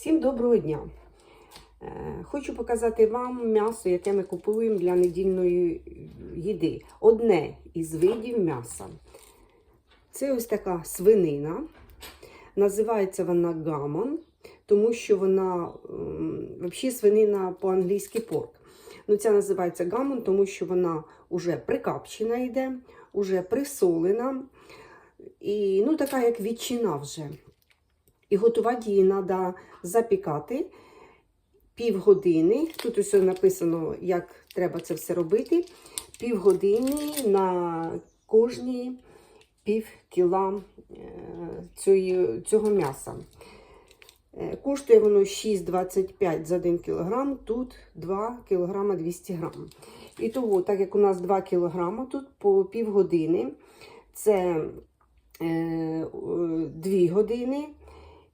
Всім доброго дня! Е, Хочу показати вам м'ясо, яке ми купуємо для недільної їди. Одне із видів м'яса. Це ось така свинина. Називається вона гамон, тому що вона взагалі свинина по-англійськи порк. Ну, ця називається гамон, тому що вона вже прикапчена йде, вже присолена. І ну, така як відчина вже. І готувати її треба запікати півгодини. Тут ось написано, як треба це все робити. Півгодини на кожні пів кіла е, цього м'яса. Е, Коштує воно 6,25 за 1 кг, тут 2 кг 200 г. І того, так як у нас 2 кг, тут по півгодини, це е, 2 години.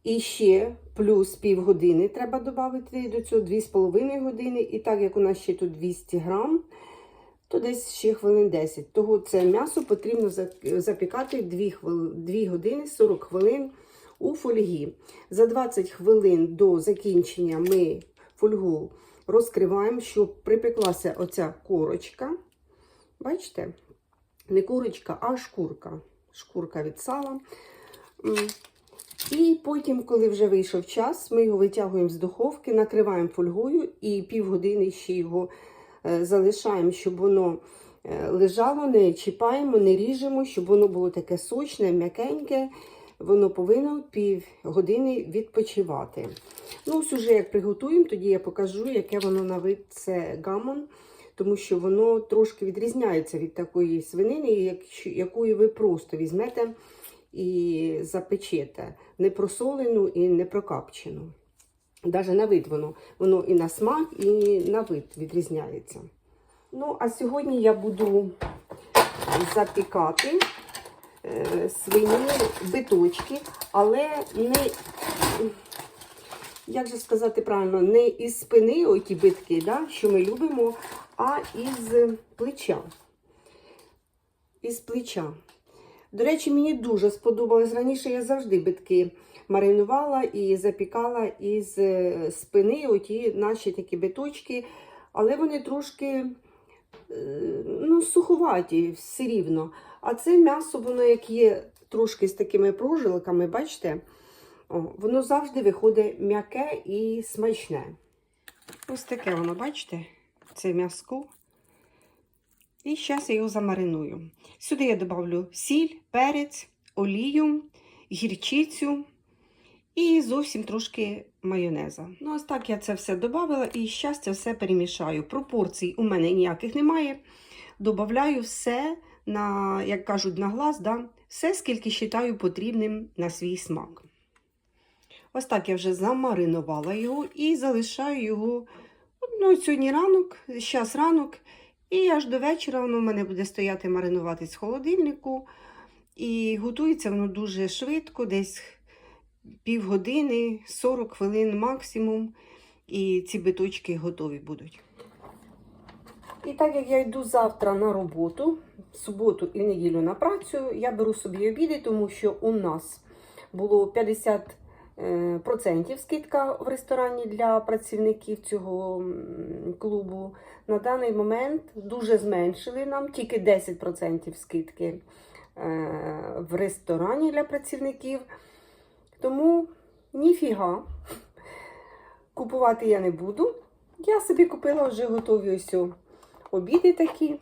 І ще плюс півгодини треба додати до цього 2,5 години. І так як у нас ще тут 200 грам, то десь ще хвилин 10. Того це м'ясо потрібно запікати 2, хвили- 2 години 40 хвилин у фольгі. За 20 хвилин до закінчення ми фольгу розкриваємо, щоб припеклася оця корочка. Бачите? Не курочка, а шкурка. Шкурка від сала. І потім, коли вже вийшов час, ми його витягуємо з духовки, накриваємо фольгою і півгодини ще його е, залишаємо, щоб воно е, лежало, не чіпаємо, не ріжемо, щоб воно було таке сочне, м'якеньке. Воно повинно півгодини відпочивати. Ну, ось уже як приготуємо, тоді я покажу, яке воно на вид це гамон, тому що воно трошки відрізняється від такої свинини, якою ви просто візьмете і запечете. Не просолену і не прокапчену. Навіть на вид воно, воно і на смак, і на вид відрізняється. Ну, а сьогодні я буду запікати е, свині биточки, але не, як же сказати правильно, не із спини оті битки, да, що ми любимо, а із плеча. Із плеча. До речі, мені дуже сподобалось. Раніше я завжди битки маринувала і запікала із е, спини, оті наші такі биточки, але вони трошки е, ну, суховаті, все рівно. А це м'ясо, воно як є трошки з такими прожилками, бачите, О, воно завжди виходить м'яке і смачне. Ось таке воно, бачите, це м'яско. І зараз я його замариную. Сюди я добавлю сіль, перець, олію, гірчицю і зовсім трошки майонеза. Ну, ось так я це все додавала і зараз це все перемішаю. Пропорцій у мене ніяких немає. Добавляю все, на, як кажуть, на глаз, да? все, скільки вважаю потрібним на свій смак. Ось так я вже замаринувала його і залишаю його. Ну, сьогодні ранок, зараз ранок. І аж до вечора воно в мене буде стояти маринуватись в холодильнику. І готується воно дуже швидко, десь півгодини, 40 хвилин максимум. І ці биточки готові будуть. І так як я йду завтра на роботу, в суботу і неділю на працю, я беру собі обіди, тому що у нас було 50 е, процентів скидка в ресторані для працівників цього клубу. На даний момент дуже зменшили нам тільки 10% скидки е, в ресторані для працівників. Тому ніфіга купувати я не буду. Я собі купила вже готові ось обіди такі.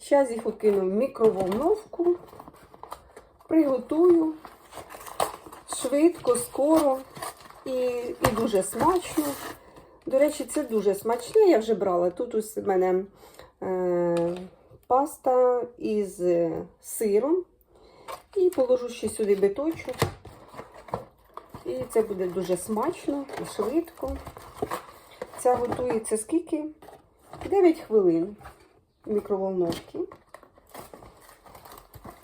Зараз їх викину в мікроволновку, приготую швидко, скоро і, і дуже смачно. До речі, це дуже смачне, я вже брала. Тут ось в мене е, паста із е, сиром. І положу ще сюди биточок. І це буде дуже смачно і швидко. Ця готується скільки? 9 хвилин в мікроволновці.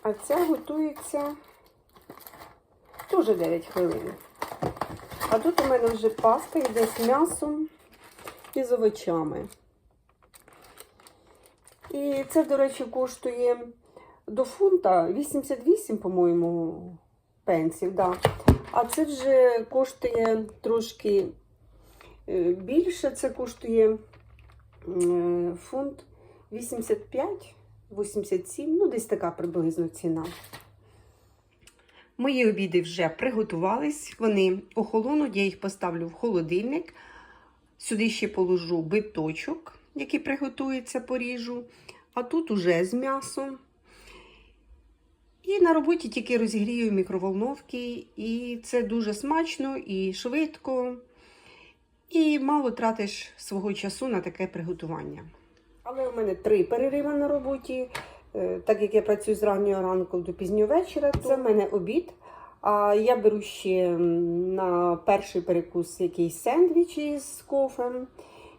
А ця готується теж 9 хвилин. А тут у мене вже паста йде з м'ясом і з овочами. І це, до речі, коштує до фунта 88, по-моєму, пенсів. Да. А це вже коштує трошки е, більше. Це коштує е, фунт 85, 87, ну десь така приблизно ціна. Мої обіди вже приготувались, вони охолонуть, я їх поставлю в холодильник. Сюди ще положу биточок, який приготується, поріжу. А тут уже з м'ясом. І на роботі тільки розігрію мікроволновки. І це дуже смачно і швидко. І мало тратиш свого часу на таке приготування. Але у мене три перериви на роботі. Е, Так як я працюю з раннього ранку до пізнього вечора, це в мене обід. А я беру ще на перший перекус якийсь сендвіч із кофем.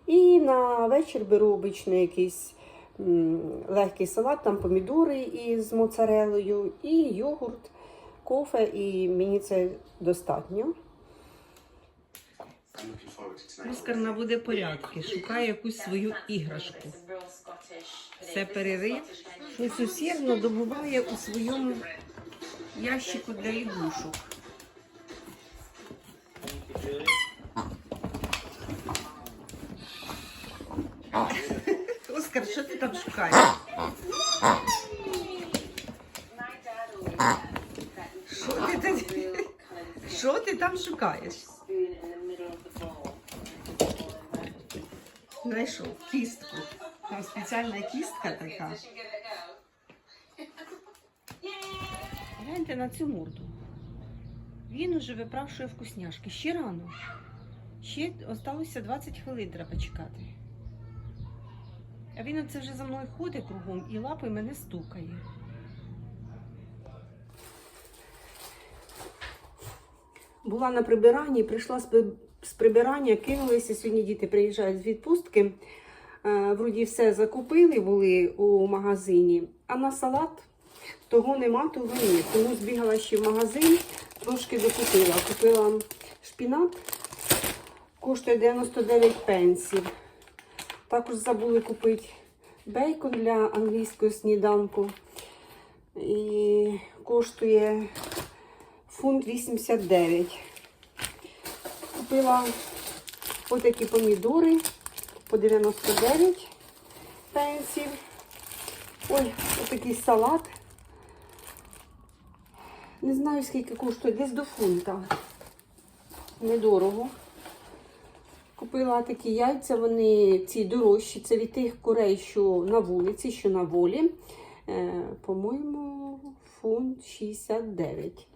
І на вечір беру обично якийсь м, легкий салат, там помідори із моцарелою, і йогурт, кофе, і мені це достатньо. Оскар наводить порядки, шукає якусь свою іграшку. Це перерив. Щось усердно добуває у своєму ящику для ігрушок. Оскар, що ти там шукаєш? Що ти там, що ти там шукаєш? Знайшов кістку. Там спеціальна кістка така. Гляньте на цю морду. Він уже випрашує вкусняшки. Ще рано. Ще осталося 20 хвилин треба чекати. А він оце вже за мною ходить кругом і лапою мене стукає. Була на прибиранні, прийшла з прибирання, кинулися. Сьогодні діти приїжджають з відпустки. Е, Вроді все закупили, були у магазині, а на салат того нема, того ні. Тому збігала ще в магазин, трошки докупила. Купила шпінат, коштує 99 пенсів. Також забули купити бейкон для англійського сніданку. І коштує фунт 89. Купила отакі помідори по 99 пенсів. Ой, отакий салат. Не знаю, скільки коштує, десь до фунта. Недорого. Купила такі яйця, вони ці дорожчі. Це від тих курей, що на вулиці, що на волі. Е, по-моєму, фунт 69.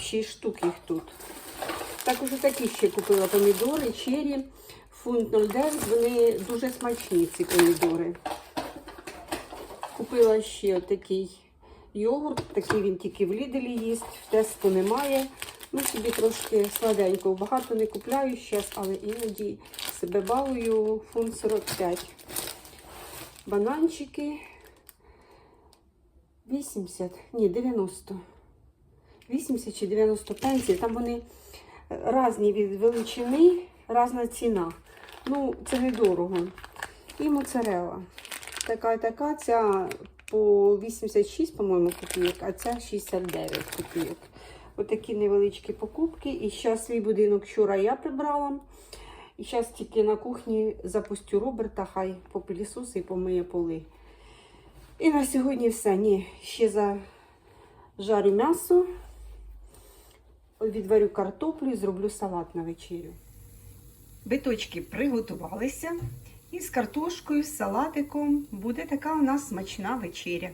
6 штук їх тут. Також такі ще купила помідори, чері, фунт 09. Вони дуже смачні, ці помідори. Купила ще такий йогурт, такий він тільки в Ліделі їсть, в теску немає. Ну, собі трошки сладенько. Багато не купляю зараз, але іноді себе балую фунт 45. Бананчики 80, ні, 90. 80 чи 90 пенсій. Там вони різні від величини, різна ціна. Ну, це недорого. І моцарела. Така така, ця по 86, по-моєму, копійок, а ця 69 копійок. Отакі невеличкі покупки. І зараз свій будинок вчора я прибрала. І зараз тільки на кухні запустю Роберта, хай попилісоси і помиє поли. І на сьогодні все. Ні, ще зажарю м'ясо, відварю картоплю і зроблю салат на вечерю. Биточки приготувалися. І з картошкою, з салатиком буде така у нас смачна вечеря.